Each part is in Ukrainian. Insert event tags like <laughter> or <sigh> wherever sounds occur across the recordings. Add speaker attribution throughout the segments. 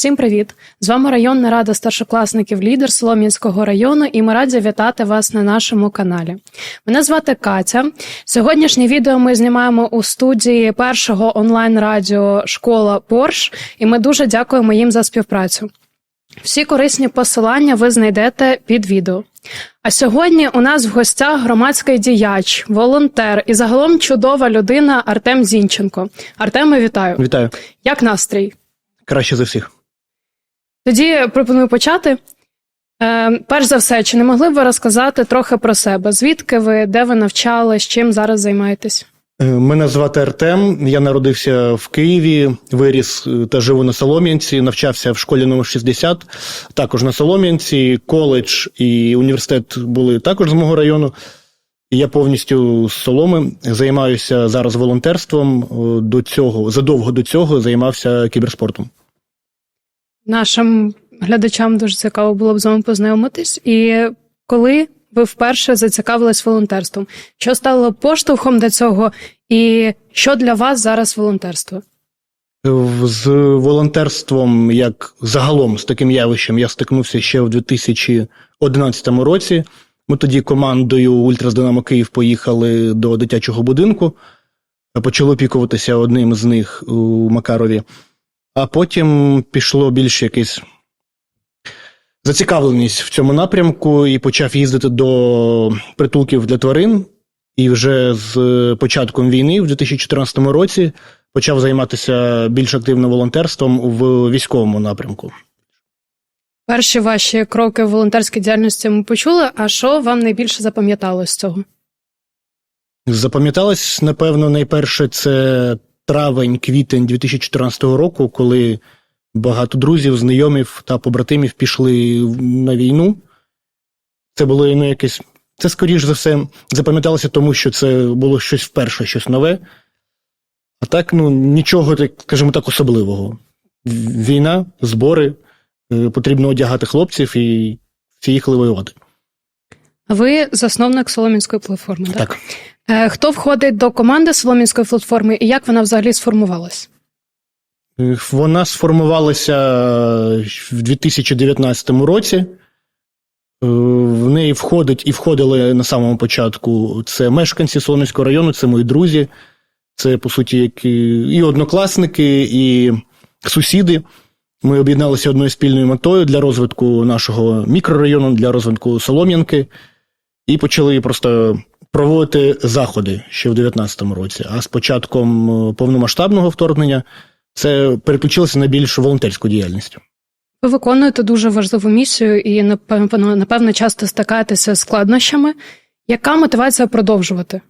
Speaker 1: Всім привіт! З вами районна рада старшокласників лідер Солом'янського району, і ми раді вітати вас на нашому каналі. Мене звати Катя. Сьогоднішнє відео ми знімаємо у студії першого онлайн-радіо Школа Порш, і ми дуже дякуємо їм за співпрацю. Всі корисні посилання ви знайдете під відео. А сьогодні у нас в гостях громадський діяч, волонтер і загалом чудова людина Артем Зінченко. Артеме, вітаю!
Speaker 2: Вітаю.
Speaker 1: Як настрій?
Speaker 2: Краще за всіх.
Speaker 1: Тоді пропоную почати. Е, перш за все, чи не могли б ви розказати трохи про себе? Звідки ви, де ви навчались, чим зараз займаєтесь?
Speaker 2: Е, Мене звати Артем. Я народився в Києві, виріс е, та живу на Солом'янці, навчався в школі номер 60, також на Солом'янці, коледж і університет були також з мого району. Я повністю з Соломи займаюся зараз волонтерством. До цього задовго до цього займався кіберспортом.
Speaker 1: Нашим глядачам дуже цікаво було б з вами познайомитись. І коли ви вперше зацікавились волонтерством, що стало поштовхом до цього, і що для вас зараз волонтерство?
Speaker 2: З волонтерством, як загалом з таким явищем, я стикнувся ще в 2011 році. Ми тоді командою Ультрас Динамо Київ поїхали до дитячого будинку, почали опікуватися одним з них у Макарові, а потім пішло більш якесь зацікавленість в цьому напрямку і почав їздити до притулків для тварин. І вже з початком війни, в 2014 році, почав займатися більш активно волонтерством в військовому напрямку.
Speaker 1: Перші ваші кроки в волонтерській діяльності ми почули. А що вам найбільше запам'яталось з цього?
Speaker 2: Запам'яталось, напевно, найперше це травень-квітень 2014 року, коли багато друзів, знайомів та побратимів пішли на війну. Це було ну, якесь. Це, скоріш за все, запам'яталося, тому що це було щось вперше, щось нове. А так, ну, нічого, так, скажімо так, особливого. Війна, збори, е, потрібно одягати хлопців і всі їхали воювати.
Speaker 1: А ви засновник Соломінської платформи, так?
Speaker 2: Так.
Speaker 1: Е, Хто входить до команди Соломінської платформи і як вона взагалі сформувалась?
Speaker 2: Е, Вона сформувалася в 2019 році. Е, В неї входить і входили на самому початку. Це мешканці Солом'янського району, це мої друзі, це, по суті, як і і однокласники, і сусіди. Ми об'єдналися одною спільною метою для розвитку нашого мікрорайону, для розвитку Солом'янки, і почали просто проводити заходи ще в 2019 році. А з початком е, повномасштабного вторгнення це переключилося на більш волонтерську діяльність.
Speaker 1: Ви виконуєте дуже важливу місію і напевно, напевно часто стикаєтеся з складнощами. Яка мотивація продовжувати?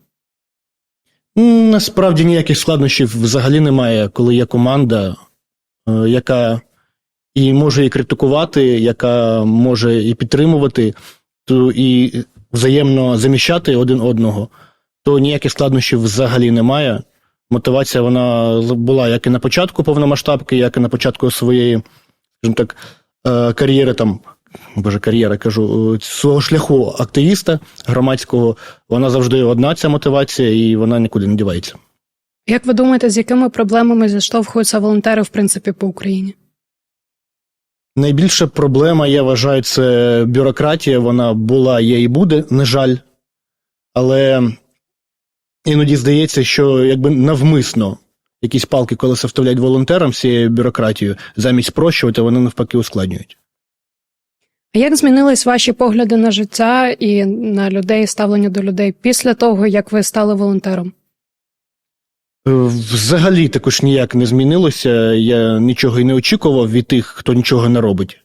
Speaker 2: Насправді ніяких складнощів взагалі немає, коли є команда, е, яка і може і критикувати, яка може і підтримувати, то і взаємно заміщати один одного, то ніяких складнощів взагалі немає. Мотивація вона була як і на початку повномасштабки, як і на початку своєї, скажімо так, е, кар'єри там. Боже, кар'єра кажу, е, свого шляху активіста громадського, вона завжди одна ця мотивація, і вона нікуди не дівається.
Speaker 1: Як ви думаєте, з якими проблемами зіштовхуються волонтери в принципі по Україні?
Speaker 2: Найбільша проблема, я вважаю, це бюрократія. Вона була, є і буде, на жаль. Але іноді здається, що якби навмисно якісь палки колеса вставляють волонтерам всією бюрократією, замість спрощувати, вони навпаки ускладнюють.
Speaker 1: А як змінились ваші погляди на життя і на людей, ставлення до людей після того, як ви стали волонтером?
Speaker 2: Е, Взагалі також ніяк не змінилося. Я нічого і не очікував від тих, хто нічого не робить.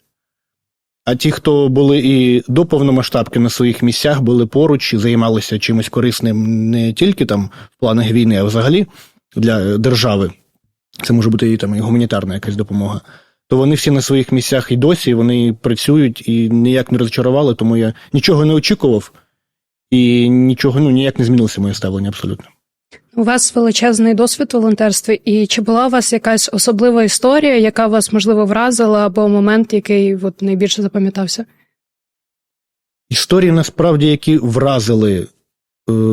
Speaker 2: А ті, хто були і до повномасштабки на своїх місцях, були поруч і займалися чимось корисним не тільки там в планах війни, а взагалі для держави. Це може бути і там і гуманітарна якась допомога. То вони всі на своїх місцях і досі, вони працюють і ніяк не розчарували, тому я нічого не очікував, і нічого ну, ніяк не змінилося моє ставлення абсолютно.
Speaker 1: У вас величезний досвід у волонтерстві, і чи була у вас якась особлива історія, яка вас можливо вразила, або момент, який от найбільше запам'ятався?
Speaker 2: Історії насправді, які вразили е,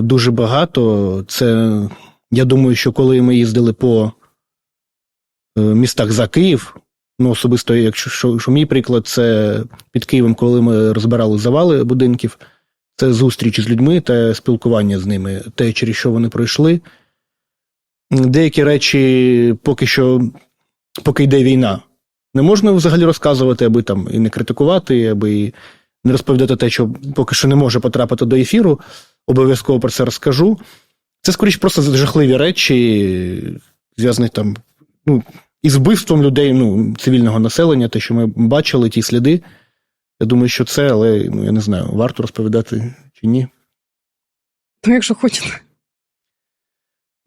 Speaker 2: дуже багато. Це я думаю, що коли ми їздили по е, містах за Київ, Ну, особисто, якщо що, що мій приклад, це під Києвом, коли ми розбирали завали будинків, це зустріч з людьми та спілкування з ними, те, через що вони пройшли. Деякі речі поки що, поки йде війна, не можна взагалі розказувати, аби там і не критикувати, аби і не розповідати те, що поки що не може потрапити до ефіру. Обов'язково про це розкажу. Це скоріш просто жахливі речі, зв'язані там ну, із вбивством людей, ну, цивільного населення, те, що ми бачили, ті сліди. Я думаю, що це, але ну, я не знаю, варто розповідати чи ні.
Speaker 1: Ну, якщо хочете.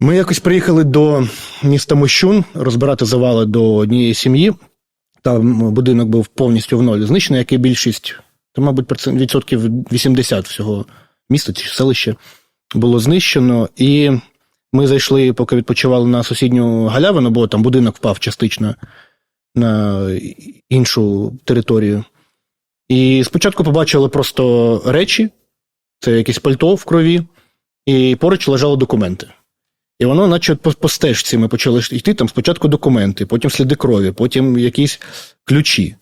Speaker 2: Ми якось приїхали до міста Мощун розбирати завали до однієї сім'ї. Там будинок був повністю в ноль знищений, як і більшість, то, мабуть, процент- відсотків 80 всього міста чи селища було знищено. І ми зайшли, поки відпочивали на сусідню галявину, бо там будинок впав частично на іншу територію. І спочатку побачили просто речі, це якесь пальто в крові, і поруч лежали документи. І воно, наче по, стежці, ми почали йти там спочатку документи, потім сліди крові, потім якісь ключі,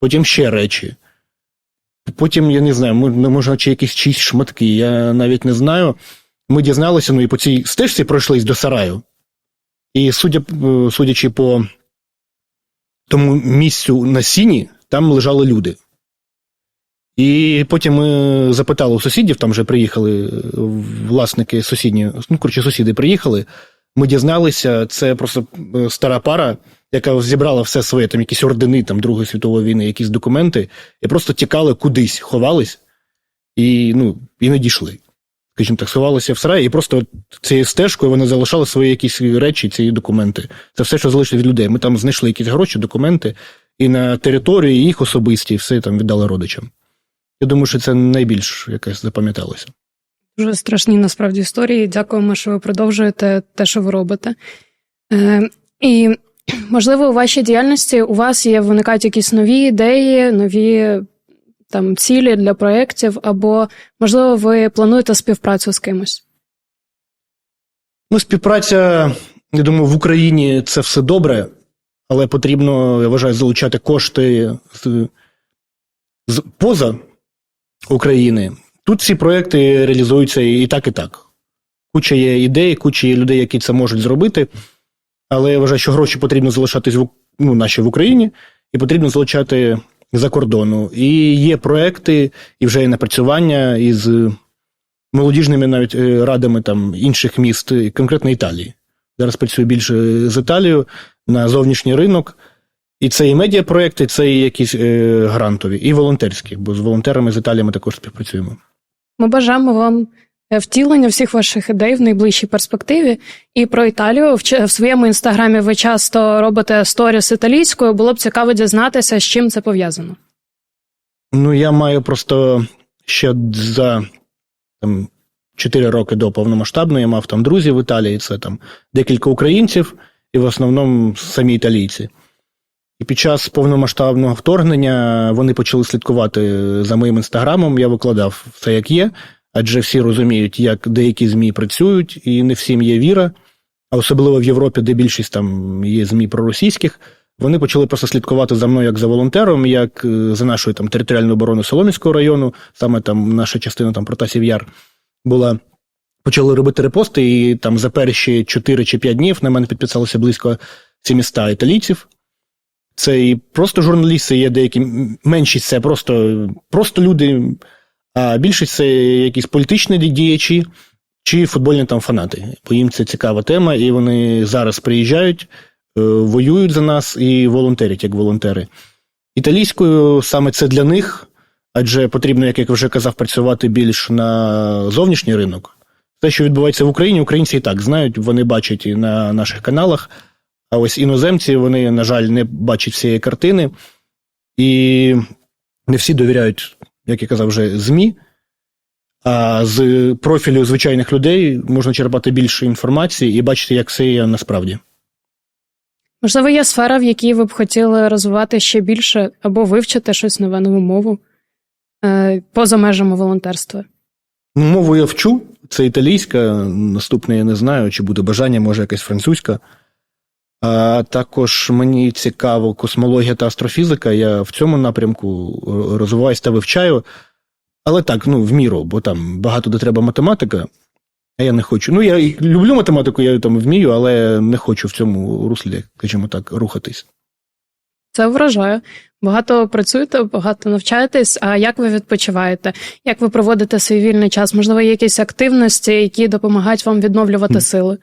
Speaker 2: потім ще речі. Потім, я не знаю, мо- може, чи якісь чиїсь шматки, я навіть не знаю. Ми дізналися, ну і по цій стежці пройшлись до сараю. І судя, е, судячи по тому місцю на сіні, там лежали люди. І потім ми запитали у сусідів, там вже приїхали е, власники сусідні, ну, коротше, сусіди приїхали. Ми дізналися, це просто е, стара пара, яка зібрала все своє, там якісь ордени там, Другої світової війни, якісь документи, і просто тікали кудись, ховались і, ну, і не дійшли. Скажімо так, сховалися в сараї, і просто цією стежкою вони залишали свої якісь речі, ці документи. Це все, що залишилось від людей. Ми там знайшли якісь гроші, документи, і на території їх особисті, все там віддали родичам. Я думаю, що це найбільш якесь запам'яталося.
Speaker 1: Дуже страшні насправді історії. Дякуємо, що ви продовжуєте те, що ви робите. Е, і, можливо, у вашій діяльності у вас є виникають якісь нові ідеї, нові там цілі для проєктів, або, можливо, ви плануєте співпрацю з кимось.
Speaker 2: Ну, співпраця, я думаю, в Україні це все добре, але потрібно, я вважаю, залучати кошти з, з поза України. Тут всі проекти реалізуються і так, і так. Куча є ідей, куча є людей, які це можуть зробити. Але я вважаю, що гроші потрібно залишатись в, ну, наші в Україні, і потрібно залучати за кордону. І є проекти, і вже є напрацювання із молодіжними навіть е, радами там інших міст, конкретно Італії. Зараз працюю більше з Італією на зовнішній ринок. І це і медіапроекти, це і якісь е, грантові, і волонтерські, бо з волонтерами з Італії ми також співпрацюємо.
Speaker 1: Ми бажаємо вам е, втілення всіх ваших ідей в найближчій перспективі. І про Італію в своєму інстаграмі ви часто робите сторіс італійською. Було б цікаво дізнатися, з чим це пов'язано.
Speaker 2: Ну, я маю просто ще за там, 4 роки до повномасштабної, я мав там друзів в Італії, це там декілька українців, і в основному самі італійці. І під час повномасштабного вторгнення вони почали слідкувати за моїм інстаграмом. Я викладав все як є, адже всі розуміють, як деякі ЗМІ працюють, і не всім є віра. А особливо в Європі, де більшість там є ЗМІ проросійських, вони почали просто слідкувати за мною як за волонтером, як е, за нашою там територіальною обороною Соломінського району, саме там наша частина там Протасів Яр була. Почали робити репости, і там за перші 4 чи 5 днів на мене підписалося близько 700 італійців. Це і просто журналісти, є деякі меншість це просто, просто люди, а більшість це якісь політичні діячі чи футбольні там фанати. Бо їм це цікава тема, і вони зараз приїжджають, е, воюють за нас і волонтерять як волонтери. Італійською саме це для них, адже потрібно, як я вже казав, працювати більш на зовнішній ринок. Те, що відбувається в Україні, українці і так знають, вони бачать і на наших каналах. А ось іноземці, вони, на жаль, не бачать цієї картини, і не всі довіряють, як я казав, вже ЗМІ. А з профілю звичайних людей можна черпати більше інформації і бачити, як все є насправді.
Speaker 1: Можливо, є сфера, в якій ви б хотіли розвивати ще більше або вивчити щось нове нову мову е, поза межами волонтерства.
Speaker 2: Ну, Мову я вчу, це італійська, наступне я не знаю, чи буде бажання, може якась французька. Також мені цікаво космологія та астрофізика. Я в цьому напрямку е, розвиваюсь та вивчаю. Але так, ну, в міру, бо там багато де треба математика, а я не хочу. Ну, я люблю математику, я там вмію, але не хочу в цьому руслі, скажімо так, рухатись.
Speaker 1: Це вражає. Багато працюєте, багато навчаєтесь. А як ви відпочиваєте? Як ви проводите свій вільний час? Можливо, є якісь активності, які допомагають вам відновлювати сили?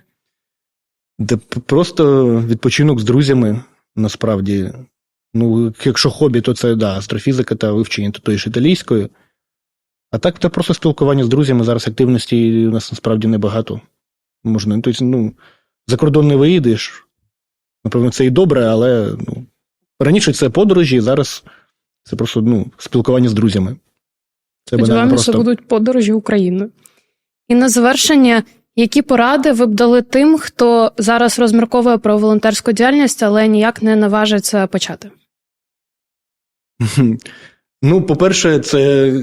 Speaker 2: Де просто відпочинок з друзями, насправді. Ну, якщо хобі, то це да, астрофізика та вивчення тої ж італійської. А так, це просто спілкування з друзями. Зараз активності у нас насправді небагато. Можна, тобто, ну, за кордон не виїдеш. Напевно, це і добре, але ну, раніше це подорожі, зараз це просто ну, спілкування з друзями. Це
Speaker 1: Сподіваємося,
Speaker 2: просто.
Speaker 1: будуть подорожі Україною. І на завершення, які поради ви б дали тим, хто зараз розмірковує про волонтерську діяльність, але ніяк не наважиться почати? <laughs>
Speaker 2: Ну, по-перше, це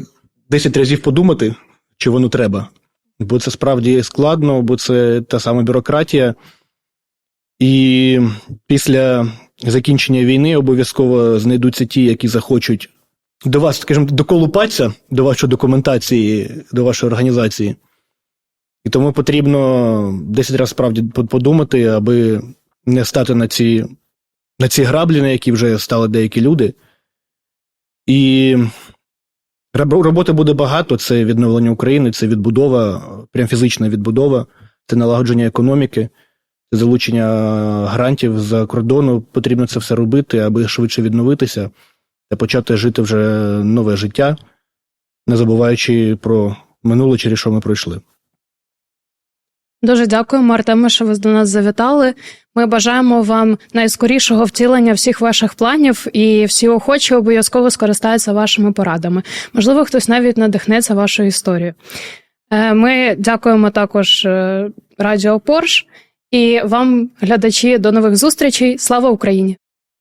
Speaker 2: 10 разів подумати, чи воно треба. Бо це справді складно, бо це та сама бюрократія. І після закінчення війни обов'язково знайдуться ті, які захочуть до вас, скажімо, доколупатися до вашої документації, до вашої організації. І тому потрібно 10 разів справді подумати, аби не стати на ці, на ці граблі, на які вже стали деякі люди. І роботи буде багато: це відновлення України, це відбудова, прям фізична відбудова, це налагодження економіки, це залучення грантів з-за кордону. Потрібно це все робити, аби швидше відновитися та почати жити вже нове життя, не забуваючи про минуле, через що ми пройшли.
Speaker 1: Дуже дякуємо, Артеме, що ви до нас завітали. Ми бажаємо вам найскорішого втілення всіх ваших планів, і всі охочі обов'язково скористаються вашими порадами. Можливо, хтось навіть надихнеться вашою історією. Е, Ми дякуємо також е, Радіо Порш і вам, глядачі, до нових зустрічей. Слава Україні!